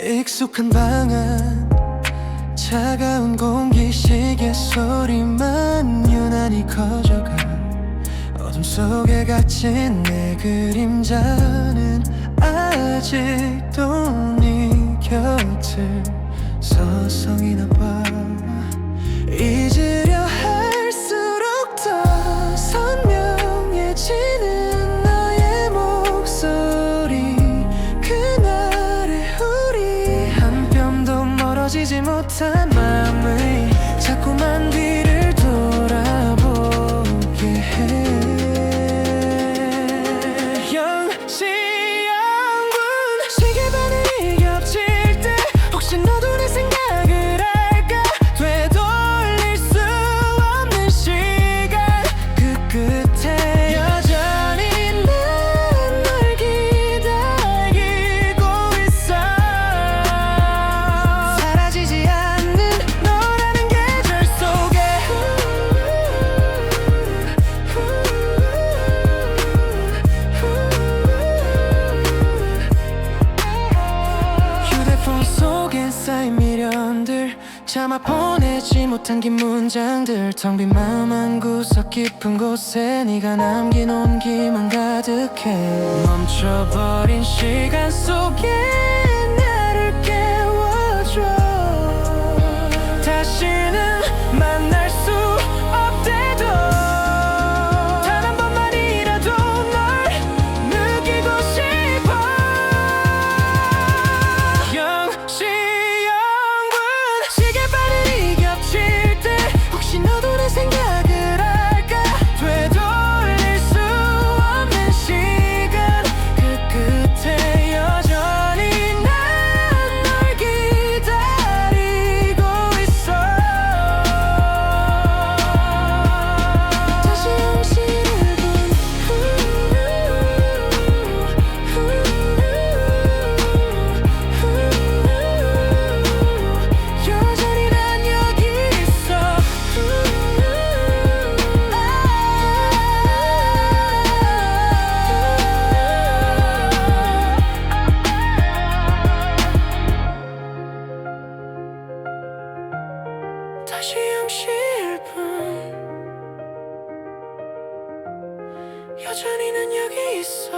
익숙한 방안 차가운 공기 시계 소리만 유난히 커져가. 어둠 속에 갇힌 내 그림자는 아직도 네 곁을 서성이나 봐 잊으려 할수록 더 선명해지는 너의 목소리. 그날의 우리 한 뼘도 멀어지지 못한 마음을 자꾸만 뒤를 쌓인 미련들 참아 보내지 못한 긴 문장들 텅 빈 마음 한 구석 깊은 곳에 네가 남긴 온기만 가득해 멈춰버린 시간 속에 다시 음식일 뿐. 여전히 난 여기 있어.